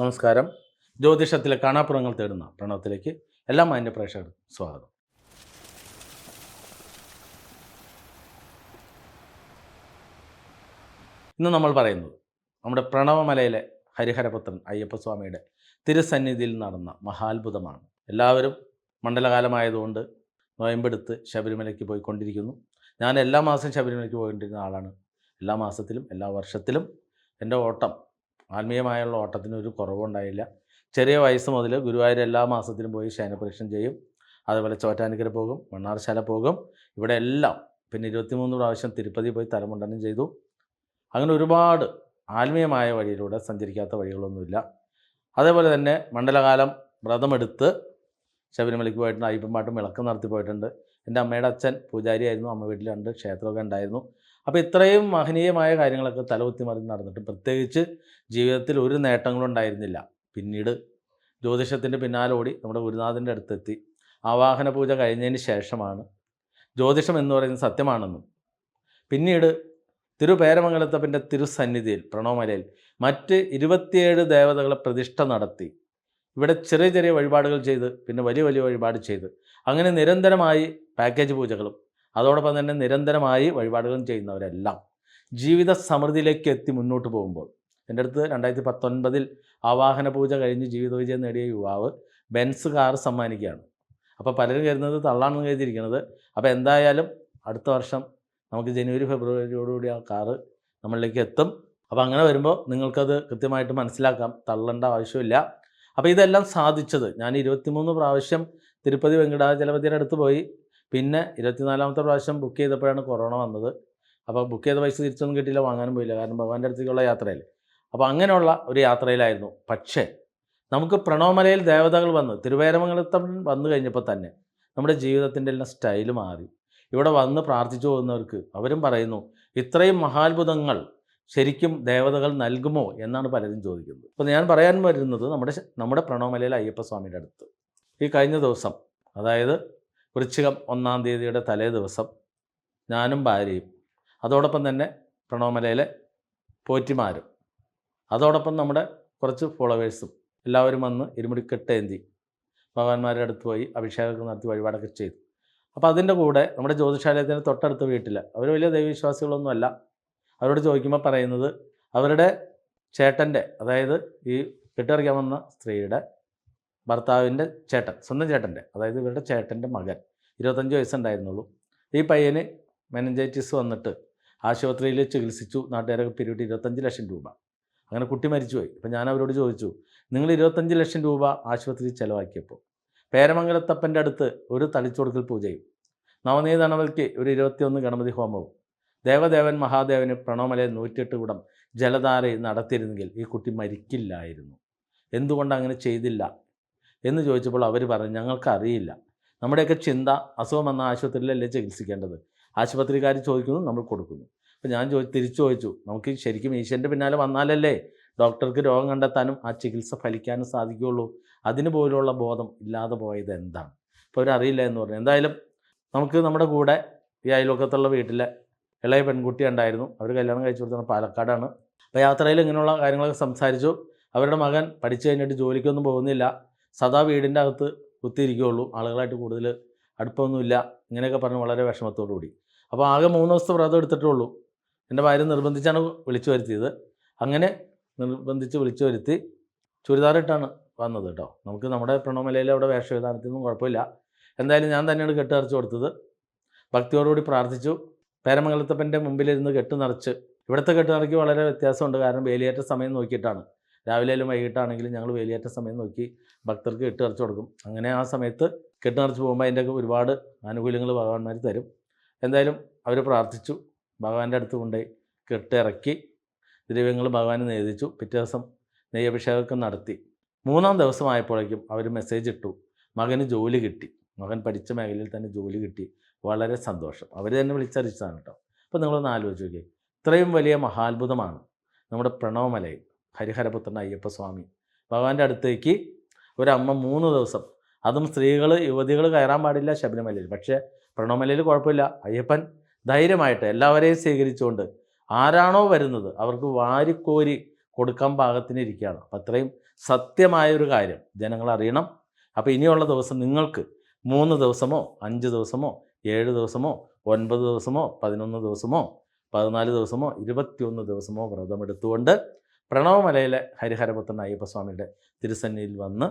നമസ്കാരം. ജ്യോതിഷത്തിലെ കാണാപ്പുറങ്ങൾ തേടുന്ന പ്രണവത്തിലേക്ക് എല്ലാ മാന്യ പ്രേക്ഷകർക്കും സ്വാഗതം. ഇന്ന് നമ്മൾ പറയുന്നത് നമ്മുടെ പ്രണവമലയിലെ ഹരിഹരപുത്രൻ അയ്യപ്പസ്വാമിയുടെ തിരുസന്നിധിയിൽ നടന്ന മഹാത്ഭുതമാണ്. എല്ലാവരും മണ്ഡലകാലമായതുകൊണ്ട് നോയമ്പെടുത്ത് ശബരിമലയ്ക്ക് പോയിക്കൊണ്ടിരിക്കുന്നു. ഞാൻ എല്ലാ മാസവും ശബരിമലയ്ക്ക് പോയിക്കൊണ്ടിരുന്ന ആളാണ്. എല്ലാ മാസത്തിലും എല്ലാ വർഷത്തിലും എന്റെ ഓട്ടം ആത്മീയമായുള്ള ഓട്ടത്തിന് ഒരു കുറവുണ്ടായില്ല. ചെറിയ വയസ്സ് മുതൽ ഗുരുവായൂർ എല്ലാ മാസത്തിലും പോയി ശയനപരീക്ഷണം ചെയ്യും. അതുപോലെ ചോറ്റാനിക്കര പോകും മണ്ണാർശാല പോകും. ഇവിടെ എല്ലാം പിന്നെ ഇരുപത്തിമൂന്ന് പ്രാവശ്യം തിരുപ്പതി പോയി തലമുണ്ടനം ചെയ്തു. അങ്ങനെ ഒരുപാട് ആത്മീയമായ വഴിയിലൂടെ സഞ്ചരിക്കാത്ത വഴികളൊന്നുമില്ല. അതേപോലെ തന്നെ മണ്ഡലകാലം വ്രതമെടുത്ത് ശബരിമലയ്ക്ക് പോയിട്ടുണ്ട് അയ്യപ്പൻപാട്ടും വിളക്കം നടത്തി പോയിട്ടുണ്ട് എന്റെ അമ്മയുടെ അച്ഛൻ പൂജാരിയായിരുന്നു അമ്മ വീട്ടിൽ രണ്ട് ക്ഷേത്രമൊക്കെ ഉണ്ടായിരുന്നു. അപ്പോൾ ഇത്രയും മഹനീയമായ കാര്യങ്ങളൊക്കെ തലകുത്തി മറിഞ്ഞ് നടന്നിട്ട് പ്രത്യേകിച്ച് ജീവിതത്തിൽ ഒരു നേട്ടങ്ങളും ഉണ്ടായിരുന്നില്ല. പിന്നീട് ജ്യോതിഷത്തിന്റെ പിന്നാലെ ഓടി നമ്മുടെ ഗുരുനാഥന്റെ അടുത്തെത്തി. ആവാഹന പൂജ കഴിഞ്ഞതിന് ശേഷമാണ്. ജ്യോതിഷം എന്ന് പറയുന്നത് സത്യമാണെന്നും. പിന്നീട് തിരുപേരമംഗലത്തപ്പന്റെ തിരുസന്നിധിയിൽ പ്രണവമലയിൽ മറ്റ് ഇരുപത്തിയേഴ് ദേവതകളെ പ്രതിഷ്ഠ നടത്തി. ഇവിടെ ചെറിയ ചെറിയ വഴിപാടുകൾ ചെയ്ത് പിന്നെ വലിയ വലിയ വഴിപാട് ചെയ്ത്. അങ്ങനെ നിരന്തരമായി പാക്കേജ് പൂജകളും അതോടൊപ്പം തന്നെ നിരന്തരമായി വഴിപാടുകളും ചെയ്യുന്നവരെല്ലാം ജീവിത സമൃദ്ധിയിലേക്ക് എത്തി മുന്നോട്ട് പോകുമ്പോൾ. എന്റെ അടുത്ത് രണ്ടായിരത്തി പത്തൊൻപതിൽ ആവാഹന പൂജ കഴിഞ്ഞ് ജീവിത വിജയം നേടിയ യുവാവ് ബെൻസ് കാർ സമ്മാനിക്കുകയാണ്. അപ്പോൾ പലരും കരുതുന്നത് തള്ളാണെന്ന് കരുതിയിരിക്കുന്നത്. അപ്പോൾ എന്തായാലും അടുത്ത വർഷം നമുക്ക് ജനുവരി ഫെബ്രുവരിയോടുകൂടി ആ കാറ് നമ്മളിലേക്ക് എത്തും. അപ്പോൾ അങ്ങനെ വരുമ്പോൾ നിങ്ങൾക്കത് കൃത്യമായിട്ട് മനസ്സിലാക്കാം. തള്ളേണ്ട ആവശ്യമില്ല. അപ്പോൾ ഇതെല്ലാം സാധിച്ചത് ഞാൻ ഇരുപത്തിമൂന്ന് പ്രാവശ്യം തിരുപ്പതി വെങ്കടാചലപതിയുടെ അടുത്ത് പോയി. പിന്നെ ഇരുപത്തിനാലാമത്തെ പ്രാവശ്യം ബുക്ക് ചെയ്തപ്പോഴാണ് കൊറോണ വന്നത്. അപ്പോൾ ബുക്ക് ചെയ്ത പൈസ തിരിച്ചൊന്നും കിട്ടിയില്ല വാങ്ങാനും പോയില്ല. കാരണം ഭഗവാന്റെ അടുത്തേക്കുള്ള യാത്രയിൽ അപ്പോൾ അങ്ങനെയുള്ള ഒരു യാത്രയിലായിരുന്നു. പക്ഷേ നമുക്ക് പ്രണവമലയിൽ ദേവതകൾ വന്ന് തിരുവേരമംഗലത്തം വന്നു കഴിഞ്ഞപ്പോൾ തന്നെ നമ്മുടെ ജീവിതത്തിന്റെ എല്ലാം സ്റ്റൈൽ മാറി. ഇവിടെ വന്ന് പ്രാർത്ഥിച്ചു പോകുന്നവർക്ക് അവരും പറയുന്നു ഇത്രയും മഹാത്ഭുതങ്ങൾ ശരിക്കും ദേവതകൾ നൽകുമോ? എന്നാണ് പലരും ചോദിക്കുന്നത്. അപ്പോൾ ഞാൻ പറയാൻ വരുന്നത് നമ്മുടെ നമ്മുടെ പ്രണവമലയിലെ അയ്യപ്പസ്വാമിയുടെ അടുത്ത്. ഈ കഴിഞ്ഞ ദിവസം അതായത് വൃശ്ചികം ഒന്നാം തീയതിയുടെ തലേ ദിവസം ഞാനും ഭാര്യയും അതോടൊപ്പം തന്നെ പ്രണവമലയിലെ പോറ്റിമാരും അതോടൊപ്പം നമ്മുടെ കുറച്ച് ഫോളോവേഴ്സും എല്ലാവരും വന്ന് ഇരുമുടിക്കെട്ടേന്തി ഭഗവാന്മാരുടെ അടുത്ത് പോയി അഭിഷേകമൊക്കെ നടത്തി വഴിപാടൊക്കെ ചെയ്തു. അപ്പോൾ അതിന്റെ കൂടെ നമ്മുടെ ജ്യോതിഷാലയത്തിന്റെ തൊട്ടടുത്ത വീട്ടിൽ അവർ വലിയ ദൈവവിശ്വാസികളൊന്നുമല്ല അവരോട് ചോദിക്കുമ്പോൾ പറയുന്നത് അവരുടെ ചേട്ടന്റെ അതായത് ഈ കെട്ടിറക്കാൻ വന്ന സ്ത്രീയുടെ ഭർത്താവിന്റെ ചേട്ടൻ സ്വന്തം ചേട്ടന്റെ അതായത് ഇവരുടെ ചേട്ടന്റെ മകൻ ഇരുപത്തഞ്ച് വയസ്സുണ്ടായിരുന്നുള്ളൂ. ഈ പയ്യന് മെനഞ്ചൈറ്റിസ് വന്നിട്ട് ആശുപത്രിയിൽ ചികിത്സിച്ചു നാട്ടുകാരൊക്കെ പിരിവിട്ട് ഇരുപത്തഞ്ച് ലക്ഷം രൂപ. അങ്ങനെ കുട്ടി മരിച്ചുപോയി. അപ്പം ഞാൻ അവരോട് ചോദിച്ചു നിങ്ങൾ ഇരുപത്തഞ്ച് ലക്ഷം രൂപ ആശുപത്രിയിൽ ചിലവാക്കിയപ്പോൾ പേരമംഗലത്തപ്പന്റെ അടുത്ത് ഒരു തളിച്ചുകൊടുക്കൽ പൂജയും നവനീതണവൽക്ക് ഒരു ഇരുപത്തിയൊന്ന് ഗണപതി ഹോമവും ദേവദേവൻ മഹാദേവന് പ്രണോമലയിൽ നൂറ്റിയെട്ട് കുടം ജലധാരയിൽ നടത്തിയിരുന്നെങ്കിൽ ഈ കുട്ടി മരിക്കില്ലായിരുന്നു. എന്തുകൊണ്ട് അങ്ങനെ ചെയ്തില്ല? എന്ന് ചോദിച്ചപ്പോൾ അവർ പറഞ്ഞു ഞങ്ങൾക്കറിയില്ല. നമ്മുടെയൊക്കെ ചിന്ത അസുഖം വന്ന ആശുപത്രിയിലല്ലേ ചികിത്സിക്കേണ്ടത്? ആശുപത്രിക്കാർ ചോദിക്കുന്നു നമ്മൾ കൊടുക്കുന്നു. അപ്പോൾ ഞാൻ ചോദി തിരിച്ചു ചോദിച്ചു നമുക്ക് ശരിക്കും ഈശ്വരന്റെ പിന്നാലെ വന്നാലല്ലേ ഡോക്ടർക്ക് രോഗം കണ്ടെത്താനും ആ ചികിത്സ ഫലിക്കാനും സാധിക്കുകയുള്ളൂ? അതിന് പോലുള്ള ബോധം ഇല്ലാതെ പോയത് എന്താണ്? അപ്പോൾ അവരറിയില്ല എന്ന് പറഞ്ഞു. എന്തായാലും നമുക്ക് നമ്മുടെ കൂടെ ഈ അയൽവക്കത്തുള്ള വീട്ടിലെ ഇളയ പെൺകുട്ടി ഉണ്ടായിരുന്നു. അവർ കല്യാണം കഴിച്ചു കൊടുത്തത് പാലക്കാടാണ്. അപ്പോൾ യാത്രയിൽ ഇങ്ങനെയുള്ള കാര്യങ്ങളൊക്കെ സംസാരിച്ചു. അവരുടെ മകൻ പഠിച്ചു കഴിഞ്ഞിട്ട് ജോലിക്കൊന്നും പോകുന്നില്ല. സദാ വീടിന്റെ അകത്ത് കുത്തിയിരിക്കുകയുള്ളൂ ആളുകളായിട്ട് കൂടുതൽ അടുപ്പമൊന്നുമില്ല. ഇങ്ങനെയൊക്കെ പറഞ്ഞ് വളരെ വിഷമത്തോടു കൂടി അപ്പോൾ ആകെ മൂന്ന് ദിവസത്തെ വ്രതം എടുത്തിട്ടുള്ളൂ. എന്റെ ഭാര്യ നിർബന്ധിച്ചാണ് വിളിച്ചു വരുത്തിയത്. അങ്ങനെ നിർബന്ധിച്ച് വിളിച്ചു വരുത്തി ചുരിദാറിട്ടാണ് വന്നത് കേട്ടോ. നമുക്ക് നമ്മുടെ പ്രണവമലയിലെ അവിടെ വേഷവിധാനത്തിനൊന്നും കുഴപ്പമില്ല. എന്തായാലും ഞാൻ തന്നെയാണ് കെട്ട് നിറച്ച് കൊടുത്തത്. ഭക്തിയോടുകൂടി പ്രാർത്ഥിച്ചു. പേരമംഗലത്തപ്പന്റെ മുമ്പിലിരുന്ന് കെട്ട് നിറച്ച്. ഇവിടുത്തെ കെട്ട് നിറയ്ക്ക് വളരെ വ്യത്യാസമുണ്ട്. കാരണം വേലിയേറ്റ സമയം നോക്കിയിട്ടാണ്. രാവിലെയും വൈകിട്ടാണെങ്കിലും ഞങ്ങൾ വേലിയേറ്റ സമയം നോക്കി ഭക്തർക്ക് കെട്ട് നിറച്ച് കൊടുക്കും. അങ്ങനെ ആ സമയത്ത് കെട്ട് നിറച്ച് പോകുമ്പോൾ അതിന്റെയൊക്കെ ഒരുപാട് ആനുകൂല്യങ്ങൾ ഭഗവാന്മാർ തരും. എന്തായാലും അവർ പ്രാർത്ഥിച്ചു. ഭഗവാന്റെ അടുത്ത് കൊണ്ടുപോയി കെട്ടിറക്കി ദ്രവ്യങ്ങൾ ഭഗവാന് നേദിച്ചു പിറ്റേ ദിവസം നെയ്യഭിഷേകമൊക്കെ നടത്തി. മൂന്നാം ദിവസമായപ്പോഴേക്കും അവർ മെസ്സേജ് ഇട്ടു. മകന് ജോലി കിട്ടി. മകൻ പഠിച്ച മേഖലയിൽ തന്നെ ജോലി കിട്ടി. വളരെ സന്തോഷം. അവർ തന്നെ വിളിച്ചറിയിച്ചതാണ് കേട്ടോ. അപ്പോൾ നിങ്ങളൊന്ന് ആലോചിച്ച് നോക്കിയേ. ഇത്രയും വലിയ മഹാത്ഭുതമാണ് നമ്മുടെ പ്രണവമലയിൽ. ഹരിഹരപുത്രൻ അയ്യപ്പസ്വാമി. ഭഗവാന്റെ അടുത്തേക്ക് ഒരമ്മ മൂന്ന് ദിവസം. അതും സ്ത്രീകൾ യുവതികൾ കയറാൻ പാടില്ല ശബരിമലയിൽ. പക്ഷേ പ്രണവമലയിൽ കുഴപ്പമില്ല. അയ്യപ്പൻ ധൈര്യമായിട്ട് എല്ലാവരെയും സ്വീകരിച്ചുകൊണ്ട് ആരാണോ വരുന്നത് അവർക്ക് വാരിക്കോരി കൊടുക്കാൻ പാകത്തിന് ഇരിക്കുകയാണ്. അപ്പം അത്രയും സത്യമായ ഒരു കാര്യം ജനങ്ങൾ അറിയണം. അപ്പോൾ ഇനിയുള്ള ദിവസം നിങ്ങൾക്ക് മൂന്ന് ദിവസമോ അഞ്ച് ദിവസമോ ഏഴ് ദിവസമോ ഒൻപത് ദിവസമോ പതിനൊന്ന് ദിവസമോ പതിനാല് ദിവസമോ ഇരുപത്തിയൊന്ന് ദിവസമോ വ്രതമെടുത്തുകൊണ്ട് പ്രണവമലയിലെ ഹരിഹരപുത്രൻ അയ്യപ്പസ്വാമിയുടെ തിരുസന്നിയിൽ വന്ന്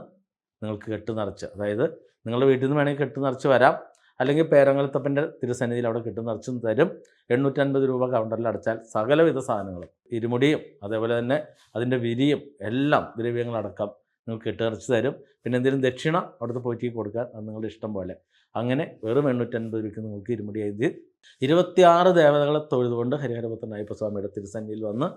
നിങ്ങൾക്ക് കെട്ട് നിറച്ച് അതായത് നിങ്ങളുടെ വീട്ടിൽ നിന്ന് വേണമെങ്കിൽ കെട്ട് നിറച്ച് വരാം. അല്ലെങ്കിൽ പേരങ്ങളത്തപ്പന്റെ തിരുസന്നിധിയിൽ അവിടെ കെട്ട് നിറച്ചും തരും. എണ്ണൂറ്റൻപത് രൂപ കൗണ്ടറിൽ അടച്ചാൽ സകലവിധ സാധനങ്ങളും ഇരുമുടിയും അതേപോലെ തന്നെ അതിന്റെ വിരിയും എല്ലാം ദ്രവ്യങ്ങളടക്കം നിങ്ങൾക്ക് കെട്ട് നിറച്ച് തരും. പിന്നെ എന്തെങ്കിലും ദക്ഷിണ അവിടുത്തെ പോയിട്ട് കൊടുക്കാൻ അത് നിങ്ങളുടെ ഇഷ്ടം പോലെ. അങ്ങനെ വെറും എണ്ണൂറ്റൻപത് രൂപയ്ക്ക് നിങ്ങൾക്ക് ഇരുമുടി എഴുതി ഇരുപത്തിയാറ് ദേവതകളെ തൊഴുതുകൊണ്ട് ഹരിഹരപുത്രൻ അയ്യപ്പസ്വാമിയുടെ തിരുസന്നിയിൽ വന്ന്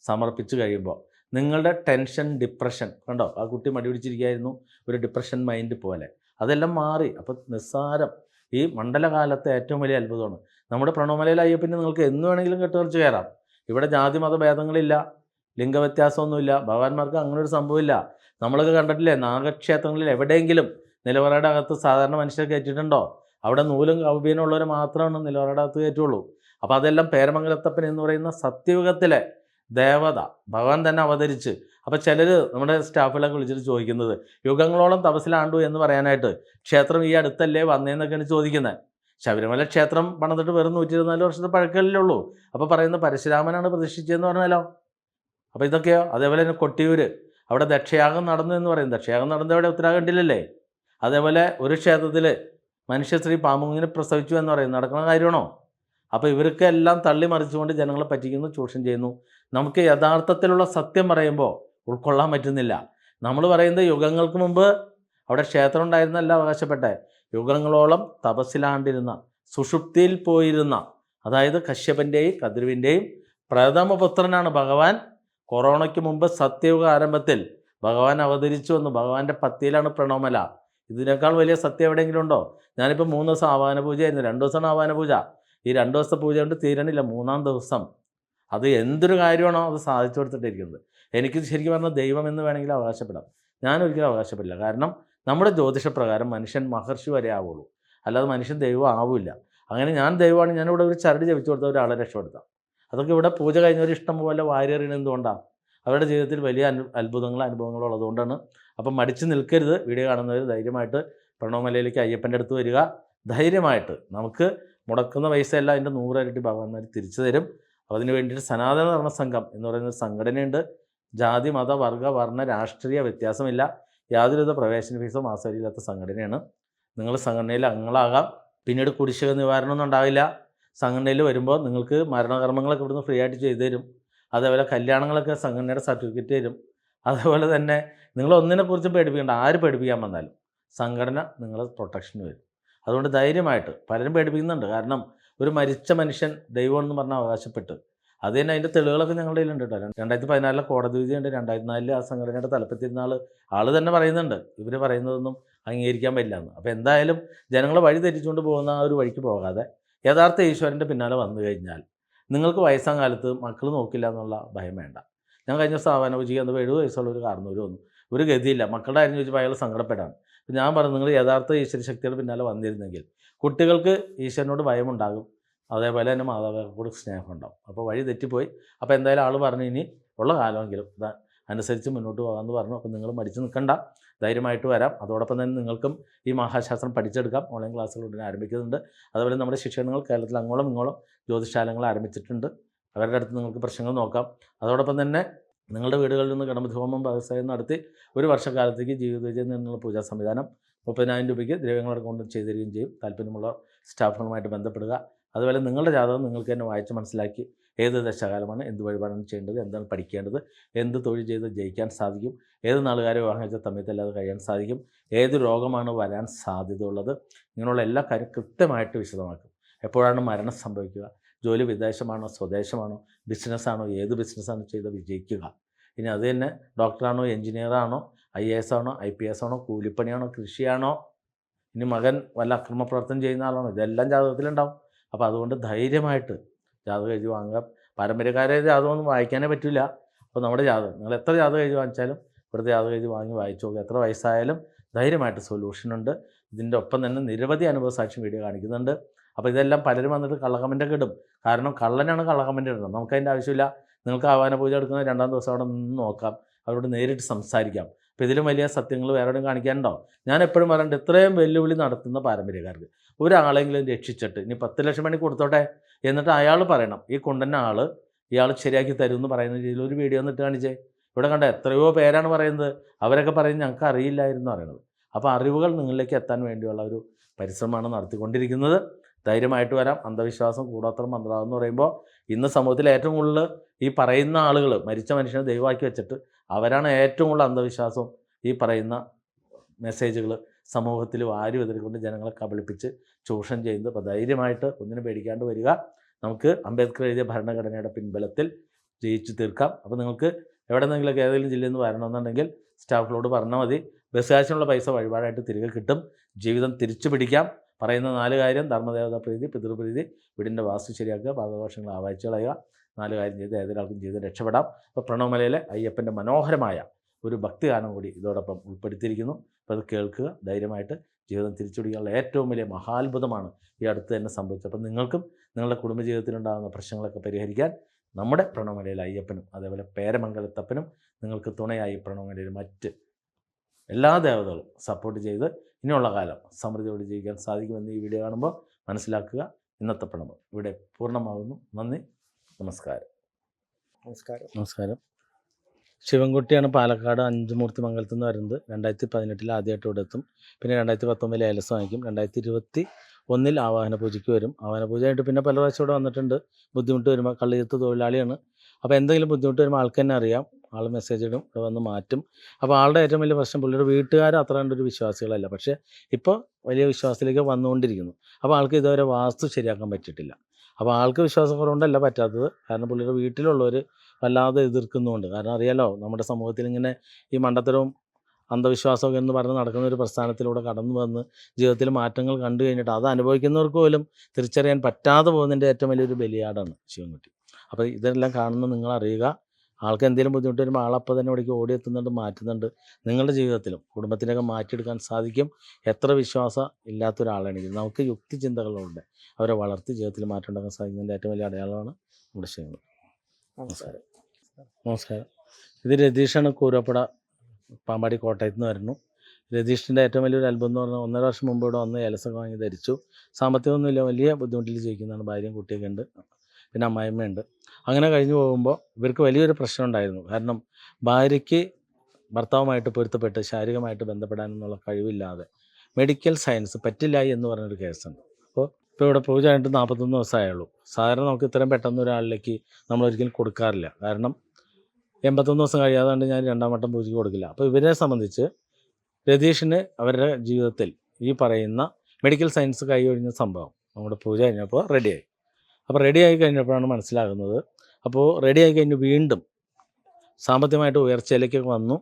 സമർപ്പിച്ചു കഴിയുമ്പോൾ നിങ്ങളുടെ ടെൻഷൻ ഡിപ്രഷൻ കണ്ടോ? ആ കുട്ടി മടി പിടിച്ചിരിക്കുകയായിരുന്നു ഒരു ഡിപ്രഷൻ മൈൻഡ് പോലെ. അതെല്ലാം മാറി. അപ്പം നിസ്സാരം. ഈ മണ്ഡലകാലത്തെ ഏറ്റവും വലിയ അത്ഭുതമാണ്. നമ്മുടെ പ്രണവമലയിൽ അയ്യപ്പനെ നിങ്ങൾക്ക് എന്ന് വേണമെങ്കിലും കെട്ടുകറച്ച് കയറാം. ഇവിടെ ജാതി മത ഭേദങ്ങളില്ല. ലിംഗവ്യത്യാസമൊന്നുമില്ല. ഭഗവാന്മാർക്ക് അങ്ങനെ ഒരു സംഭവമില്ല. നമ്മളൊക്കെ കണ്ടിട്ടില്ലേ? നാഗക്ഷേത്രങ്ങളിൽ എവിടെയെങ്കിലും നിലവറയുടെ അകത്ത് സാധാരണ മനുഷ്യർ കയറ്റിയിട്ടുണ്ടോ? അവിടെ നൂലും കൗബീനും ഉള്ളവരെ മാത്രമാണ് നിലവറയുടെ അകത്ത് കയറ്റുള്ളൂ. അപ്പോൾ അതെല്ലാം പേരമംഗലത്തപ്പൻ എന്ന് പറയുന്ന സത്യയുഗത്തിലെ ദേവത. ഭഗവാൻ തന്നെ അവതരിച്ച്. അപ്പോൾ ചിലർ നമ്മുടെ സ്റ്റാഫുകളൊക്കെ വിളിച്ചിട്ട് ചോദിക്കുന്നത് യുഗങ്ങളോളം തപസ്സിലാണ്ടു എന്ന് പറയാനായിട്ട് ക്ഷേത്രം ഈ അടുത്തല്ലേ വന്നേന്നൊക്കെയാണ് ചോദിക്കുന്നത് ശബരിമല ക്ഷേത്രം പണിതിട്ട് വെറും നൂറ്റി ഇരുപത്തിനാല് വർഷത്തെ പഴക്കമല്ലേ ഉള്ളൂ. അപ്പോൾ പറയുന്ന പരശുരാമനാണ് പ്രതിഷ്ഠിച്ചതെന്ന് പറഞ്ഞാലോ? അപ്പോൾ ഇതൊക്കെയോ? അതേപോലെ തന്നെ കൊട്ടിയൂർ അവിടെ ദക്ഷയാഗം നടന്നു എന്ന് പറയും ദക്ഷയാഗം നടന്നത് അവിടെ ഉത്തരാഖണ്ഡിലല്ലേ? അതേപോലെ ഒരു ക്ഷേത്രത്തിൽ മനുഷ്യശ്രീ പാമ്പുങ്ങിനെ പ്രസവിച്ചു എന്ന് പറയും നടക്കുന്ന കാര്യമാണോ? അപ്പോൾ ഇവർക്ക് എല്ലാം തള്ളി മറിച്ചുകൊണ്ട് ജനങ്ങളെ പറ്റിക്കുന്നു ചൂഷണം ചെയ്യുന്നു. നമുക്ക് യഥാർത്ഥത്തിലുള്ള സത്യം പറയുമ്പോൾ ഉൾക്കൊള്ളാൻ പറ്റുന്നില്ല. നമ്മൾ പറയുന്നത് യുഗങ്ങൾക്ക് മുമ്പ് അവിടെ ക്ഷേത്രം ഉണ്ടായിരുന്നല്ല അവകാശപ്പെട്ടെ. യുഗങ്ങളോളം തപസ്സിലാണ്ടിരുന്ന സുഷുപ്തിയിൽ പോയിരുന്ന അതായത് കശ്യപന്റെയും കതിരുവിന്റെയും പ്രഥമപുത്രനാണ് ഭഗവാൻ. കൊറോണയ്ക്ക് മുമ്പ് സത്യയുഗ ആരംഭത്തിൽ ഭഗവാൻ അവതരിച്ചു വന്നു. ഭഗവാന്റെ പത്തിയിലാണ് പ്രണോമല. ഇതിനേക്കാൾ വലിയ സത്യം എവിടെയെങ്കിലും ഉണ്ടോ? ഞാനിപ്പോൾ മൂന്ന് ദിവസം ആവാന പൂജയായിരുന്നു രണ്ട് ദിവസമാണ് ആവാന പൂജ ഈ രണ്ട് ദിവസത്തെ പൂജ കൊണ്ട് തീരണില്ല മൂന്നാം ദിവസം. അത് എന്തൊരു കാര്യമാണോ അത് സാധിച്ചു കൊടുത്തിട്ടിരിക്കുന്നത്. എനിക്ക് ശരിക്കും പറഞ്ഞാൽ ദൈവം എന്ന് വേണമെങ്കിൽ അവകാശപ്പെടാം. ഞാൻ ഒരിക്കലും അവകാശപ്പെടില്ല. കാരണം നമ്മുടെ ജ്യോതിഷപ്രകാരം മനുഷ്യൻ മഹർഷി വരെ ആവുള്ളൂ. അല്ലാതെ മനുഷ്യൻ ദൈവം ആവില്ല അങ്ങനെ ഞാൻ ദൈവമാണ്. ഞാനിവിടെ ഒരു ചരട് ജപിച്ചു കൊടുത്ത ഒരാളെ രക്ഷപ്പെടുത്താം. അതൊക്കെ ഇവിടെ പൂജ കഴിഞ്ഞവർ ഇഷ്ടം പോലെ വാരിയറിയണത് എന്തുകൊണ്ടാണ് അവരുടെ ജീവിതത്തിൽ വലിയ അനു അത്ഭുതങ്ങളും അനുഭവങ്ങളും ഉള്ളതുകൊണ്ടാണ്. അപ്പം മടിച്ചു നിൽക്കരുത്. വീഡിയോ കാണുന്നവർ ധൈര്യമായിട്ട് പ്രണവമലയിലേക്ക് അയ്യപ്പന്റെ അടുത്ത് വരിക. ധൈര്യമായിട്ട് നമുക്ക് മുടക്കുന്ന പൈസയല്ല അതിന്റെ നൂറരട്ടി ഭഗവാന്മാർ തിരിച്ചു തരും. അപ്പോൾ അതിന് വേണ്ടിയിട്ട് സനാതന ധർമ്മ സംഘം എന്ന് പറയുന്ന ഒരു സംഘടനയുണ്ട്. ജാതി മത വർഗ വർണ രാഷ്ട്രീയ വ്യത്യാസമില്ല. യാതൊരുവിധ പ്രവേശന ഫീസോ മാസമില്ലാത്ത സംഘടനയാണ്. നിങ്ങൾ സംഘടനയിൽ അംഗങ്ങളാകാം. പിന്നീട് കുടിശ്ശിക നിവാരണമൊന്നും ഉണ്ടാവില്ല. സംഘടനയിൽ വരുമ്പോൾ നിങ്ങൾക്ക് മരണകർമ്മങ്ങളൊക്കെ ഇവിടുന്ന് ഫ്രീ ആയിട്ട് ചെയ്തു തരും. അതേപോലെ കല്യാണങ്ങളൊക്കെ സംഘടനയുടെ സർട്ടിഫിക്കറ്റ് തരും. അതേപോലെ തന്നെ നിങ്ങൾ ഒന്നിനെക്കുറിച്ചും പേടിപ്പിക്കേണ്ട. ആര് പേടിപ്പിക്കാൻ വന്നാലും സംഘടന നിങ്ങളെ പ്രൊട്ടക്ഷന് വരും. അതുകൊണ്ട് ധൈര്യമായിട്ട് പലരും പേടിപ്പിക്കുന്നുണ്ട്. കാരണം ഒരു മരിച്ച മനുഷ്യൻ ദൈവം എന്ന് പറഞ്ഞ അവകാശപ്പെട്ട്. അത് തന്നെ അതിന്റെ തെളിവുകളൊക്കെ ഞങ്ങളുടെ കയ്യിലുണ്ട് കേട്ടോ. രണ്ടായിരത്തി പതിനാലിലെ കോടതി വിധിയുണ്ട് രണ്ടായിരത്തി നാലിൽ ആ സംഘടനയുടെ തലപ്പത്തിരുന്ന ആൾ ആൾ തന്നെ പറയുന്നുണ്ട്. ഇവർ പറയുന്നതൊന്നും അംഗീകരിക്കാൻ പറ്റില്ല എന്ന്. അപ്പോൾ എന്തായാലും ജനങ്ങളെ വഴി തെറ്റിച്ചുകൊണ്ട് പോകുന്ന ആ ഒരു വഴിക്ക് പോകാതെ യഥാർത്ഥ ഈശ്വരന്റെ പിന്നാലെ വന്നു കഴിഞ്ഞാൽ നിങ്ങൾക്ക് വയസ്സാം കാലത്ത് മക്കൾ നോക്കില്ല എന്നുള്ള ഭയം വേണ്ട. ഞാൻ കഴിഞ്ഞ പൂജയ്ക്ക് അന്ന് എഴുപത് വയസ്സുള്ള ഒരു കാരണവർ വന്നു. ഒരു ഗതിയില്ല. മക്കളുടെ കാര്യം ചോദിച്ചപ്പോൾ അയാൾ സങ്കടപ്പെടാണ്. അപ്പോൾ ഞാൻ പറഞ്ഞു നിങ്ങൾ യഥാർത്ഥ ഈശ്വര ശക്തിയുടെ പിന്നാലെ വന്നിരുന്നെങ്കിൽ കുട്ടികൾക്ക് ഈശ്വരനോട് ഭയമുണ്ടാകും. അതേപോലെ തന്നെ മാതാപിതാക്കളോട് സ്നേഹമുണ്ടാകും. അപ്പോൾ വഴി തെറ്റിപ്പോയി. അപ്പോൾ എന്തായാലും ആൾ പറഞ്ഞു ഇനി ഉള്ള കാലമെങ്കിലും അനുസരിച്ച് മുന്നോട്ട് പോകാമെന്ന് പറഞ്ഞു. അപ്പോൾ നിങ്ങൾ മടിച്ച് നിൽക്കണ്ട. ധൈര്യമായിട്ട് വരാം. അതോടൊപ്പം തന്നെ നിങ്ങൾക്കും ഈ മഹാശാസ്ത്രം പഠിച്ചെടുക്കാം. ഓൺലൈൻ ക്ലാസ്സുകൾ ഉടനെ ആരംഭിക്കുന്നുണ്ട്. അതുപോലെ നമ്മുടെ ശിക്ഷണങ്ങൾ കേരളത്തിൽ അങ്ങോളം ഇങ്ങോളം ജ്യോതിശാലങ്ങൾ ആരംഭിച്ചിട്ടുണ്ട്. അവരുടെ അടുത്ത് നിങ്ങൾക്ക് പ്രശ്നങ്ങൾ നോക്കാം. അതോടൊപ്പം തന്നെ നിങ്ങളുടെ വീടുകളിൽ നിന്ന് ഹോമം വ്യവസായം നടത്തി ഒരു വർഷക്കാലത്തേക്ക് ജീവിത വിജയം നിന്നുള്ള പൂജാ സംവിധാനം മുപ്പതിനായിരം രൂപയ്ക്ക് ദ്രവ്യങ്ങളൊക്കെ കൊണ്ട് ചെയ്തു തരികയും ചെയ്യും. താല്പര്യമുള്ള സ്റ്റാഫുകളുമായിട്ട് ബന്ധപ്പെടുക. അതുപോലെ നിങ്ങളുടെ ജാതകം നിങ്ങൾക്ക് തന്നെ വായിച്ച് മനസ്സിലാക്കി ഏത് ദശകാലമാണ് എന്ത് വഴിപാടാണ് ചെയ്യേണ്ടത് എന്താണ് പഠിക്കേണ്ടത് എന്ത് തൊഴിൽ ചെയ്ത് ജയിക്കാൻ സാധിക്കും ഏത് നാളുകാരെ വിവാഹം കഴിച്ച സമയത്തല്ലാതെ കഴിയാൻ സാധിക്കും ഏത് രോഗമാണ് വരാൻ സാധ്യതയുള്ളത് ഇങ്ങനെയുള്ള എല്ലാ കാര്യം കൃത്യമായിട്ട് വിശദമാക്കും. എപ്പോഴാണ് മരണം സംഭവിക്കുക ജോലി വിദേശമാണോ സ്വദേശമാണോ ബിസിനസ്സാണോ ഏത് ബിസിനസ്സാണ് ചെയ്ത് വിജയിക്കുക. ഇനി അത് തന്നെ ഡോക്ടറാണോ എഞ്ചിനീയറാണോ ഐ എ എസ് ആണോ ഐ പി എസ് ആണോ കൂലിപ്പണിയാണോ കൃഷിയാണോ ഇനി മകൻ വല്ല അക്രമ പ്രവർത്തനം ചെയ്യുന്ന ആളാണോ ഇതെല്ലാം ജാതകത്തിലുണ്ടാവും. അപ്പോൾ അതുകൊണ്ട് ധൈര്യമായിട്ട് ജാതകം എഴുതി വാങ്ങുക. പാരമ്പര്യക്കാരെ ജാതകമൊന്നും വായിക്കാനേ പറ്റില്ല അപ്പോൾ നമ്മുടെ ജാതകം നിങ്ങൾ എത്ര ജാതകം എഴുതി വാങ്ങിച്ചാലും ഇവിടുത്തെ ജാതകം എഴുതി വാങ്ങി വായിച്ചു നോക്കുക എത്ര വയസ്സായാലും ധൈര്യമായിട്ട് സൊല്യൂഷനുണ്ട്. ഇതിന്റെ ഒപ്പം തന്നെ നിരവധി അനുഭവ സാക്ഷ്യം വീഡിയോ കാണിക്കുന്നുണ്ട്. അപ്പോൾ ഇതെല്ലാം പലരും വന്നിട്ട് കള്ള കിടും കാരണം കള്ളനാണ് കള്ള ഇടുന്നത് നമുക്ക് നമുക്കതിന്റെ ആവശ്യമില്ല. നിങ്ങൾക്ക് ആവാന പൂജ എടുക്കുന്ന രണ്ടാം ദിവസം അവിടെ നിന്ന് നോക്കാം. അവരോട് നേരിട്ട് സംസാരിക്കാം. അപ്പോൾ ഇതിലും വലിയ സത്യങ്ങൾ വേറെയും കാണിക്കാനുണ്ടോ? ഞാൻ എപ്പോഴും പറയണ്ട ഇത്രയും വെല്ലുവിളി നടത്തുന്ന പാരമ്പര്യക്കാർക്ക്. ഒരാളെങ്കിലും രക്ഷിച്ചിട്ട് ഇനി പത്ത് ലക്ഷം മണി കൊടുത്തോട്ടെ? എന്നിട്ട് അയാൾ പറയണം. ഈ കൊണ്ടുവന്ന ആൾ ഇയാൾ ശരിയാക്കി തരും എന്ന് പറയുന്ന രീതിയിൽ ഒരു വീഡിയോ എന്നിട്ട് കാണിച്ചേ. ഇവിടെ കണ്ട എത്രയോ പേരാണ് പറയുന്നത്. അവരൊക്കെ പറയുന്നത് ഞങ്ങൾക്ക് അറിയില്ലായിരുന്നു പറയണത് അപ്പോൾ അറിവുകൾ നിങ്ങളിലേക്ക് എത്താൻ വേണ്ടിയുള്ള ഒരു പരിശ്രമമാണ് നടത്തിക്കൊണ്ടിരിക്കുന്നത്. ധൈര്യമായിട്ട് വരാം. അന്ധവിശ്വാസം കൂടാത്ര മന്ത്രാവ് എന്ന് പറയുമ്പോൾ ഇന്ന് സമൂഹത്തിൽ ഏറ്റവും കൂടുതൽ ഈ പറയുന്ന ആളുകൾ മരിച്ച മനുഷ്യനെ ദൈവമാക്കി വെച്ചിട്ട് അവരാണ് ഏറ്റവും കൂടുതൽ അന്ധവിശ്വാസം ഈ പറയുന്ന മെസ്സേജുകൾ സമൂഹത്തിൽ വാരി എതിർക്കൊണ്ട് ജനങ്ങളെ കബളിപ്പിച്ച് ചൂഷണം ചെയ്യുന്നത്. അപ്പോൾ ധൈര്യമായിട്ട് ഒന്നിനും പേടിക്കാണ്ട് വരിക. നമുക്ക് അംബേദ്കർ എഴുതിയ ഭരണഘടനയുടെ പിൻബലത്തിൽ ജയിച്ചു തീർക്കാം. അപ്പോൾ നിങ്ങൾക്ക് എവിടെ നിന്നെങ്കിലൊക്കെ ഏതെങ്കിലും ജില്ലയിൽ നിന്ന് വരണമെന്നുണ്ടെങ്കിൽ സ്റ്റാഫിനോട് പറഞ്ഞാൽ മതി. ബസ് കാശിനുള്ള പൈസ വഴിപാടായിട്ട് തിരികെ കിട്ടും. ജീവിതം തിരിച്ചു പിടിക്കാം. പറയുന്ന നാല് കാര്യം ധർമ്മദേവത പ്രീതി പിതൃപ്രീതി വീടിന്റെ വാസ്തു ശരിയാക്കുക പാദദോഷങ്ങൾ ആവാഹിച്ചു കളയുക നാല് കാര്യം ചെയ്ത് ഏതൊരാൾക്കും ചെയ്ത് രക്ഷപ്പെടാം. അപ്പോൾ പ്രണവമലയിലെ അയ്യപ്പന്റെ മനോഹരമായ ഒരു ഭക്തിഗാനം കൂടി ഇതോടൊപ്പം ഉൾപ്പെടുത്തിയിരിക്കുന്നു. അപ്പോൾ അത് കേൾക്കുക ധൈര്യമായിട്ട് ജീവിതം തിരിച്ചുപിടിക്കാനുള്ള ഏറ്റവും വലിയ മഹാത്ഭുതമാണ് ഈ അടുത്ത് തന്നെ സംഭവിച്ചത്. അപ്പം നിങ്ങൾക്കും നിങ്ങളുടെ കുടുംബജീവിതത്തിലുണ്ടാകുന്ന പ്രശ്നങ്ങളൊക്കെ പരിഹരിക്കാൻ നമ്മുടെ പ്രണവമലയിലെ അയ്യപ്പനും അതേപോലെ പേരമംഗലത്തപ്പനും നിങ്ങൾക്ക് തുണയായി പ്രണവമലയിൽ മറ്റ് എല്ലാ ദേവതകളും സപ്പോർട്ട് ചെയ്ത് ഇനിയുള്ള കാലം സമൃദ്ധിയോട് ജീവിക്കാൻ സാധിക്കുമെന്ന് ഈ വീഡിയോ കാണുമ്പോൾ മനസ്സിലാക്കുക. ഇന്നത്തെ പ്രണവ് ഇവിടെ പൂർണമാകുന്നു. നന്ദി. നമസ്കാരം. നമസ്കാരം. നമസ്കാരം. ശിവൻകുട്ടിയാണ് പാലക്കാട് അഞ്ചുമൂർത്തി മംഗലത്തു നിന്ന് വരുന്നത്. രണ്ടായിരത്തി പതിനെട്ടിൽ ആദ്യമായിട്ട് ഇവിടെ എത്തും. പിന്നെ രണ്ടായിരത്തി പത്തൊമ്പതിൽ ഏലസ് വാങ്ങിക്കും. രണ്ടായിരത്തി ഇരുപത്തി ഒന്നിൽ ആവാഹന പൂജയ്ക്ക് വരും. ആവാഹന പൂജ ആയിട്ട് പിന്നെ പല പ്രാവശ്യം ഇവിടെ വന്നിട്ടുണ്ട്. ബുദ്ധിമുട്ട് വരുമ്പോൾ കള്ളിയത്ത് തൊഴിലാളിയാണ്. അപ്പോൾ എന്തെങ്കിലും ബുദ്ധിമുട്ട് വരുമ്പോൾ ആൾക്ക് തന്നെ അറിയാം. ആൾ മെസ്സേജ് ഇടും ഇവിടെ വന്ന് മാറ്റും. അപ്പോൾ ആളുടെ ഏറ്റവും വലിയ പ്രശ്നം പുള്ളിയുടെ വീട്ടുകാർ അത്ര കണ്ടൊരു വിശ്വാസികളല്ല. പക്ഷേ ഇപ്പോൾ വലിയ വിശ്വാസത്തിലേക്ക് വന്നുകൊണ്ടിരിക്കുന്നു. അപ്പോൾ ആൾക്ക് ഇതുവരെ വാസ്തു ശരിയാക്കാൻ പറ്റിയിട്ടില്ല. അപ്പോൾ ആൾക്ക് വിശ്വാസം കുറവുണ്ടല്ല പറ്റാത്തത്. കാരണം പുള്ളിയുടെ വീട്ടിലുള്ളവർ വല്ലാതെ എതിർക്കുന്നുണ്ട്. കാരണം അറിയാലോ നമ്മുടെ സമൂഹത്തിൽ ഇങ്ങനെ ഈ മണ്ടത്തരവും അന്ധവിശ്വാസമൊക്കെ എന്ന് പറഞ്ഞ് നടക്കുന്ന ഒരു പ്രസ്ഥാനത്തിലൂടെ കടന്നു വന്ന് ജീവിതത്തിൽ മാറ്റങ്ങൾ കണ്ടു കഴിഞ്ഞിട്ട് അത് അനുഭവിക്കുന്നവർക്ക് പോലും തിരിച്ചറിയാൻ പറ്റാതെ പോകുന്നതിന്റെ ഏറ്റവും വലിയൊരു ബലിയാടാണ് ശിവൻകുട്ടി. അപ്പോൾ ഇതെല്ലാം കാണുന്ന നിങ്ങൾ അറിയുക ആൾക്ക് എന്തെങ്കിലും ബുദ്ധിമുട്ട് വരുമ്പോൾ ആളപ്പോൾ തന്നെ ഇവിടേക്ക് ഓടിയെത്തുന്നുണ്ട് മാറ്റുന്നുണ്ട്. നിങ്ങളുടെ ജീവിതത്തിലും കുടുംബത്തിനൊക്കെ മാറ്റിയെടുക്കാൻ സാധിക്കും. എത്ര വിശ്വാസം ഇല്ലാത്ത ഒരാളാണെങ്കിൽ നമുക്ക് യുക്തി ചിന്തകളുണ്ട്. അവരെ വളർത്തി ജീവിതത്തിൽ മാറ്റം ഉണ്ടാക്കാൻ സാധിക്കുന്നതിന്റെ ഏറ്റവും വലിയ അടയാളമാണ് നമ്മുടെ ശ്രീ നമസ്കാരം. നമസ്കാരം. ഇത് രതീഷാണ് കൂരപ്പട പാമ്പാടി കോട്ടയത്ത് നിന്ന് വരുന്നു. രതീഷിന്റെ ഏറ്റവും വലിയൊരു അത്ഭുതം എന്ന് പറഞ്ഞാൽ ഒന്നര വർഷം മുമ്പ് ഇവിടെ വന്ന് ഏലസൊക്കെ വാങ്ങി ധരിച്ചു. സാമ്പത്തികമൊന്നുമില്ല വലിയ ബുദ്ധിമുട്ടിൽ ജീവിക്കുന്നതാണ് ഭാര്യയും കുട്ടിയൊക്കെ ഉണ്ട്. പിന്നെ അമ്മായിമ്മയുണ്ട് അങ്ങനെ കഴിഞ്ഞു പോകുമ്പോൾ ഇവർക്ക് വലിയൊരു പ്രശ്നം ഉണ്ടായിരുന്നു. കാരണം ഭാര്യയ്ക്ക് ഭർത്താവുമായിട്ട് പൊരുത്തപ്പെട്ട് ശാരീരികമായിട്ട് ബന്ധപ്പെടാനെന്നുള്ള കഴിവില്ലാതെ മെഡിക്കൽ സയൻസ് പറ്റില്ല എന്ന് പറഞ്ഞൊരു കേസുണ്ട്. അപ്പോൾ ഇപ്പോൾ ഇവിടെ പൂജ കഴിഞ്ഞിട്ട് നാൽപ്പത്തൊന്ന് ദിവസമായുള്ളൂ. സാധാരണ നമുക്ക് ഇത്രയും പെട്ടെന്ന് ഒരാളിലേക്ക് നമ്മൾ ഒരിക്കലും കൊടുക്കാറില്ല. കാരണം എൺപത്തൊന്ന് ദിവസം കഴിയാതെ ഞാൻ രണ്ടാം വട്ടം പൂജയ്ക്ക് കൊടുക്കില്ല. അപ്പോൾ ഇവരെ സംബന്ധിച്ച് രതീഷിന് അവരുടെ ജീവിതത്തിൽ ഈ പറയുന്ന മെഡിക്കൽ സയൻസ് കൈയൊഴിഞ്ഞ സംഭവം നമ്മുടെ പൂജ കഴിഞ്ഞപ്പോൾ റെഡിയായി. അപ്പോൾ റെഡി ആയി കഴിഞ്ഞപ്പോഴാണ് മനസ്സിലാകുന്നത്. അപ്പോൾ റെഡി ആയി കഴിഞ്ഞ് വീണ്ടും സാമ്പത്തികമായിട്ട് ഉയർച്ചയിലേക്കൊക്കെ വന്നു.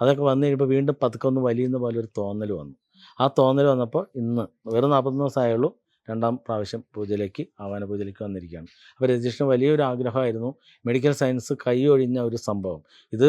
അതൊക്കെ വന്നു കഴിയുമ്പോൾ വീണ്ടും പതുക്കെ ഒന്ന് വലിയുന്ന പോലെ ഒരു തോന്നൽ വന്നു. ആ തോന്നൽ വന്നപ്പോൾ ഇന്ന് വെറും നാൽപ്പത്തൊന്ന് ദിവസമായുള്ളൂ. രണ്ടാം പ്രാവശ്യം പൂജയിലേക്ക് ആവാന പൂജയിലേക്ക് വന്നിരിക്കുകയാണ്. അപ്പോൾ രജിഷ്ഠന് വലിയൊരു ആഗ്രഹമായിരുന്നു. മെഡിക്കൽ സയൻസ് കൈയൊഴിഞ്ഞ ഒരു സംഭവം. ഇത്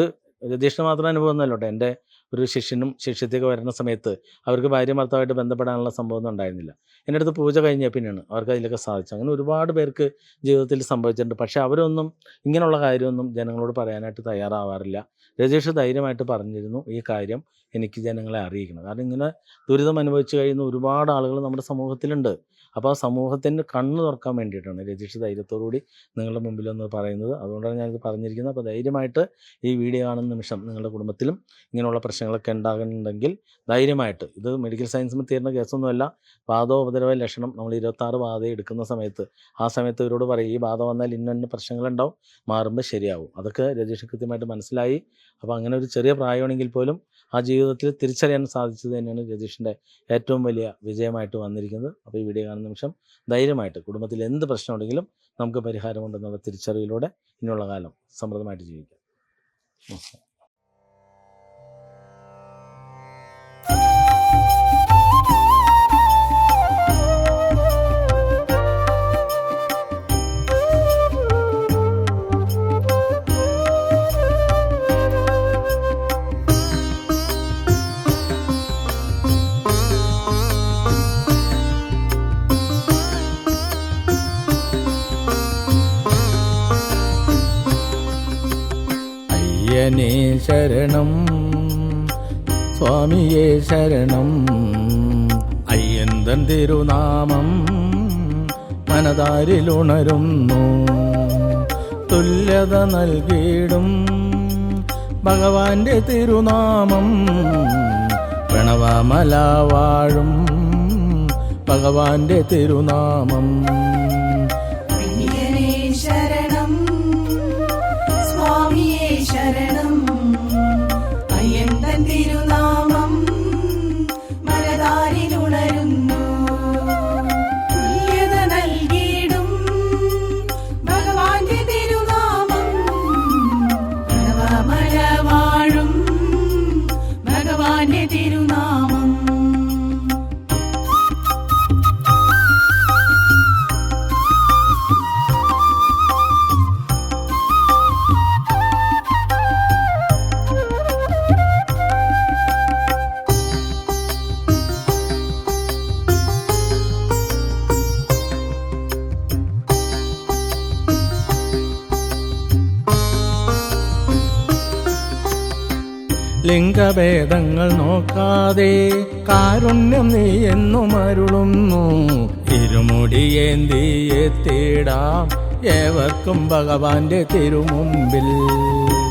രജിഷ്ഠന് മാത്രം അനുഭവം എന്നല്ലോട്ടെ എന്റെ ഒരു ശിഷ്യനും ശിഷ്യത്തൊക്കെ വരുന്ന സമയത്ത് അവർക്ക് ഭാര്യ ഭർത്താവായിട്ട് ബന്ധപ്പെടാനുള്ള സംഭവമൊന്നും ഉണ്ടായിരുന്നില്ല. എന്റെ അടുത്ത് പൂജ കഴിഞ്ഞ പിന്നെയാണ് അവർക്ക് അതിലൊക്കെ സാധിച്ചു അങ്ങനെ ഒരുപാട് പേർക്ക് ജീവിതത്തിൽ സംഭവിച്ചിട്ടുണ്ട്. പക്ഷേ അവരൊന്നും ഇങ്ങനെയുള്ള കാര്യമൊന്നും ജനങ്ങളോട് പറയാനായിട്ട് തയ്യാറാവാറില്ല. രജേഷ് ധൈര്യമായിട്ട് പറഞ്ഞിരുന്നു ഈ കാര്യം എനിക്ക് ജനങ്ങളെ അറിയിക്കണം. കാരണം ഇങ്ങനെ ദുരിതം അനുഭവിച്ചു കഴിയുന്ന ഒരുപാട് ആളുകൾ നമ്മുടെ സമൂഹത്തിലുണ്ട്. അപ്പോൾ ആ സമൂഹത്തിന് കണ്ണ് തുറക്കാൻ വേണ്ടിയിട്ടാണ് രജിഷ് ധൈര്യത്തോടുകൂടി നിങ്ങളുടെ മുമ്പിൽ ഒന്ന് പറയുന്നത്. അതുകൊണ്ടാണ് ഞാനിത് പറഞ്ഞിരിക്കുന്നത്. അപ്പോൾ ധൈര്യമായിട്ട് ഈ വീഡിയോ കാണുന്ന നിമിഷം നിങ്ങളുടെ കുടുംബത്തിലും ഇങ്ങനെയുള്ള പ്രശ്നങ്ങളൊക്കെ ഉണ്ടാകുന്നുണ്ടെങ്കിൽ ധൈര്യമായിട്ട് ഇത് മെഡിക്കൽ സയൻസിൽ തീരുന്ന കേസൊന്നുമല്ല. വാദോപദ്രവ ലക്ഷണം നമ്മൾ ഇരുപത്താറ് ബാധ എടുക്കുന്ന സമയത്ത് ആ സമയത്ത് ഇവരോട് പറയും ഈ ബാധ വന്നാൽ ഇന്ന പ്രശ്നങ്ങളുണ്ടാവും മാറുമ്പോൾ ശരിയാവും. അതൊക്കെ രജിഷ് കൃത്യമായിട്ട് മനസ്സിലായി. അപ്പോൾ അങ്ങനെ ഒരു ചെറിയ പ്രായമാണെങ്കിൽ പോലും ആ ജീവിതത്തിൽ തിരിച്ചറിയാൻ സാധിച്ചത് തന്നെയാണ് രതീഷിന്റെ ഏറ്റവും വലിയ വിജയമായിട്ട് വന്നിരിക്കുന്നത്. അപ്പോൾ ഈ വീഡിയോ കാണുന്ന നിമിഷം ധൈര്യമായിട്ട് കുടുംബത്തിൽ എന്ത് പ്രശ്നമുണ്ടെങ്കിലും നമുക്ക് പരിഹാരമുണ്ടെന്നുള്ള തിരിച്ചറിവിലൂടെ ഇനിയുള്ള കാലം സമൃദ്ധമായിട്ട് ജീവിക്കാം. അയ്യനേ ശരണം. സ്വാമിയേ ശരണം. അയ്യന്തൻ തിരുനാമം മനതാരിലുണരുന്നു തുല്യത നൽകിയിടും ഭഗവാന്റെ തിരുനാമം. പ്രണവമല വാഴും ഭഗവാന്റെ തിരുനാമം. ലിംഗഭേദങ്ങൾ നോക്കാതെ കാരുണ്യം നീ എന്നും അരുളുന്നു. ഇരുമുടിയേന്തിയെ തേടാം ഏവർക്കും ഭഗവാന്റെ തിരുമുമ്പിൽ.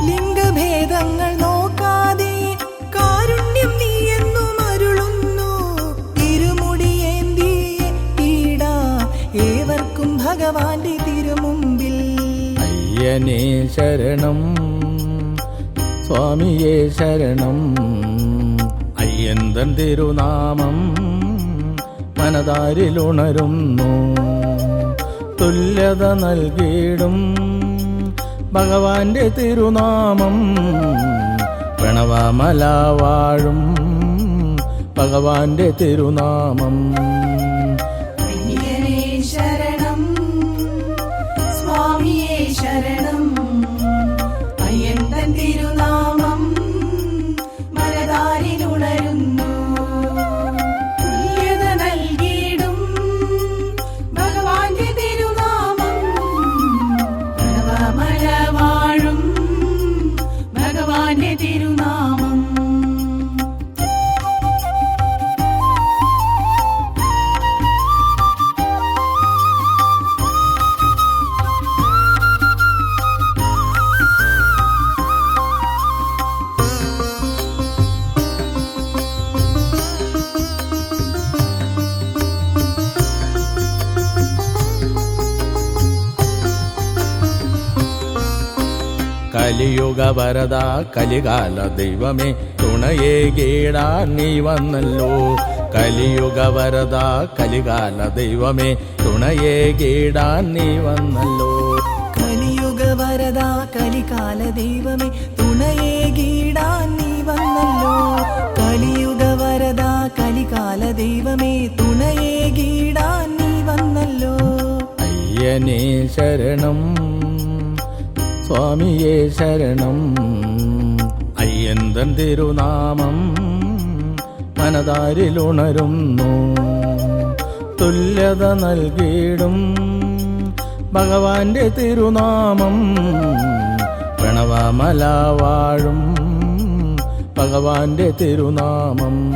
ലിംഗഭേദങ്ങൾ നോക്കാതെ കാരുണ്യം നീ എന്നും അരുളുന്നു. ഇരുമുടിയേന്തിയെ തേടാം ഏവർക്കും ഭഗവാന്റെ തിരുമുമ്പിൽ. അയ്യനേ ശരണം സ്വാമിയേ ശരണം. അയ്യന്തൻ തിരുനാമം മനതാരിലുണരുന്നു തുല്യത നൽകിയിടും ഭഗവാന്റെ തിരുനാമം. പ്രണവമല വാഴും ഭഗവാന്റെ തിരുനാമം. വരദ കലികാല ദൈവമേ തുണയെ കീടാൻ നീ വന്നല്ലോ. കലിയുഗ വരദ കലികാല ദൈവമേ തുണയെ കീടാൻ നീ വന്നല്ലോ. കലിയുഗ വരദ കലികാല ദൈവമേ തുണയെ ഗീടാൻ നീ വന്നല്ലോ. കലിയുഗ വരദ കലികാല ദൈവമേ തുണയെ ഗീടാൻ നീ വന്നല്ലോ. അയ്യനേ ശരണം. സ്വാമിയേ ശരണം. അയ്യന്തൻ തിരുനാമം മനതാരിലുണരുന്നു തുല്യത നൽകിയിടും ഭഗവാന്റെ തിരുനാമം. പ്രണവമല വാഴും ഭഗവാന്റെ തിരുനാമം.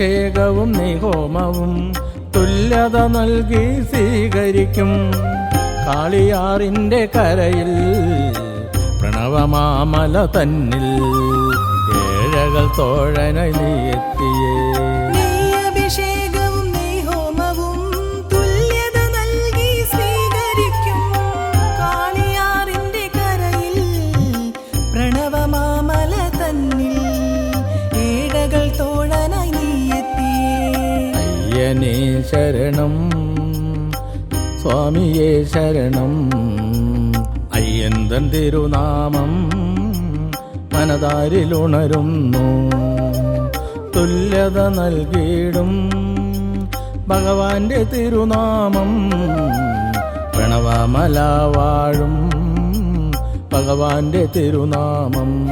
നെയ്യഭിഷേകവും നിഹോമവും തുല്യത നൽകി സ്വീകരിക്കും. കാളിയാറിന്റെ കരയിൽ പ്രണവമാമല തന്നിൽ. ഏഴകൾ തോഴനായി നീ സ്വാമിയേ ശരണം. അയ്യന്തൻ തിരുനാമം മനതാരിലുണരുന്നു തുല്യത നൽകിയിടും ഭഗവാന്റെ തിരുനാമം. പ്രണവമല വാഴും ഭഗവാന്റെ തിരുനാമം.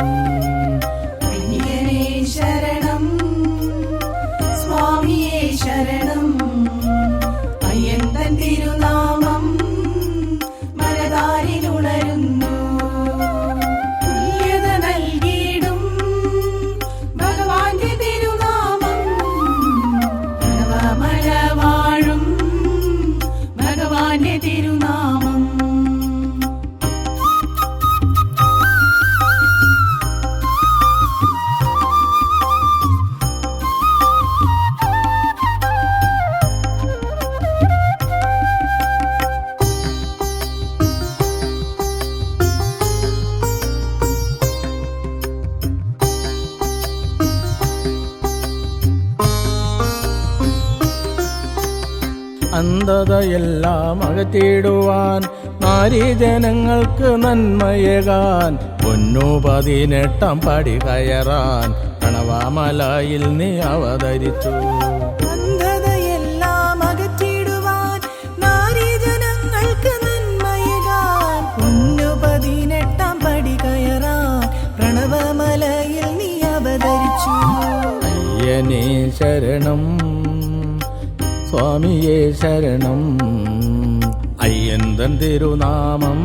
അന്ധതയെല്ലാം നാരി ജനങ്ങൾക്ക് നന്മയേകാൻ. പൊന്നു പതിനെട്ടാം പടി കയറാൻ കണവാമലയിൽ നീ അവതരിച്ചു. അന്ധതയെല്ലാം അകറ്റിടുവാൻ നാരീജനങ്ങൾക്ക് നന്മയേകാൻ. പൊന്നു പതിനെട്ടാം പടി കയറാൻ പ്രണവമലയിൽ നീ അവതരിച്ചു. അയ്യനേ ശരണം സ്വാമിയേ ശരണം. അയ്യന്തൻ തിരുനാമം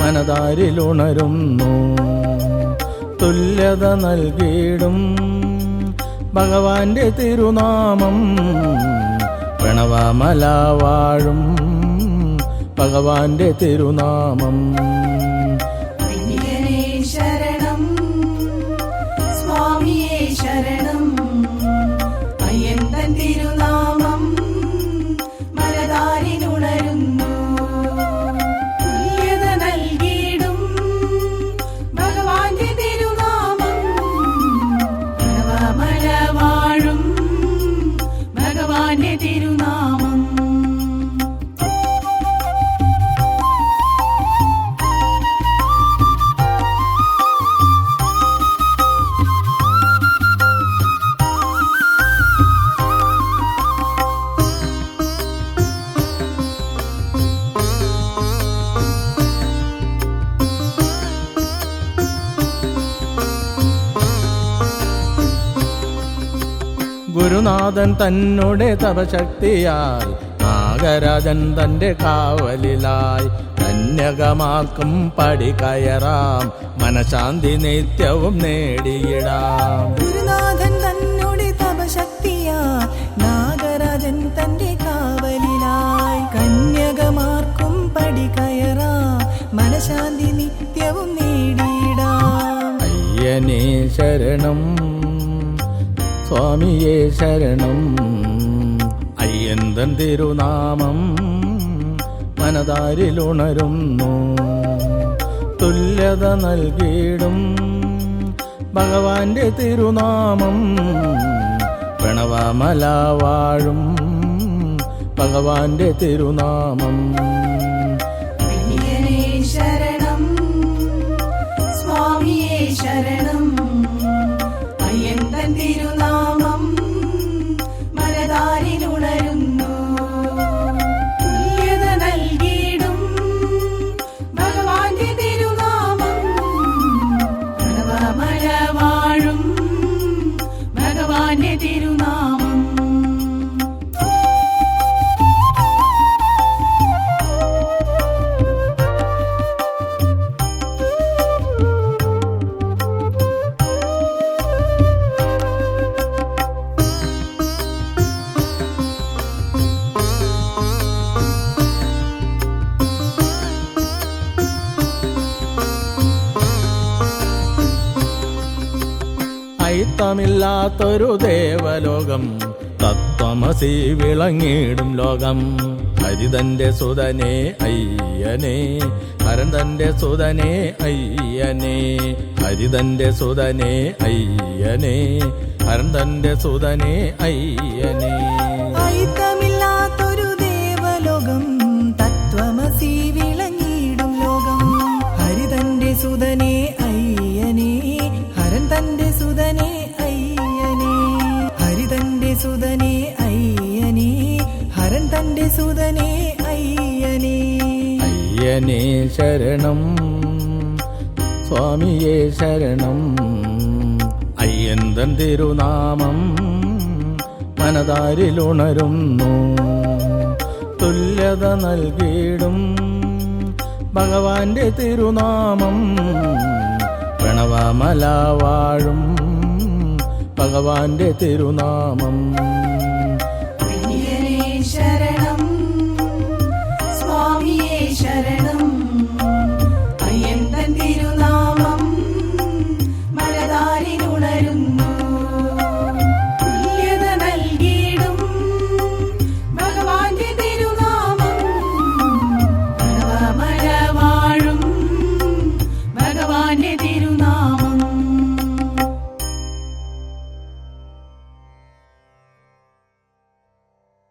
മനതാരിലുണരുന്നു തുല്യത നൽകിയിടും ഭഗവാന്റെ തിരുനാമം. പ്രണവമല വാഴും ഭഗവാന്റെ തിരുനാമം. ഗുരുനാഥൻ തന്നോടെ തപശക്തിയായി. നാഗരാജൻ തന്റെ കാവലിലായി. കന്യകമാർക്കും പടി കയറാം. മനശാന്തി നിത്യവും നേടിയിടാം. ഗുരുനാഥൻ തന്നോടെ തപശക്തിയാ നാഗരാജൻ തന്റെ കാവലിലായി. കന്യകമാർക്കും പടി കയറാം. മനശാന്തി നിത്യവും നേടിയിടാം. അയ്യനേ ശരണം. സ്വാമിയേ ശരണം. അയ്യന്തൻ തിരുനാമം മനതാരിലുണരുന്നു. തുല്യത നൽകിയിടും ഭഗവാന്റെ തിരുനാമം. പ്രണവമല വാഴും ഭഗവാന്റെ തിരുനാമം. അയിത്തമില്ലാത്തൊരു ദേവലോകം തത്വമസി വിളങ്ങിടും ലോകം. ഹരിതന്റെ സുതനെ അയ്യനെ ഹരൻ തന്റെ സുതനെ അയ്യനെ ഹരിതന്റെ സുതനെ അയ്യനെ ഹരൻ തന്റെ സുതനെ അയ്യനെ. അയ്യനേ ശരണം. സ്വാമിയെ ശരണം. അയ്യന്തൻ തിരുനാമം മനതാരിലുണരുന്നു തുല്യത നൽകിയിടും ഭഗവാന്റെ തിരുനാമം. പ്രണവമല വാഴും ഭഗവാന്റെ തിരുനാമം.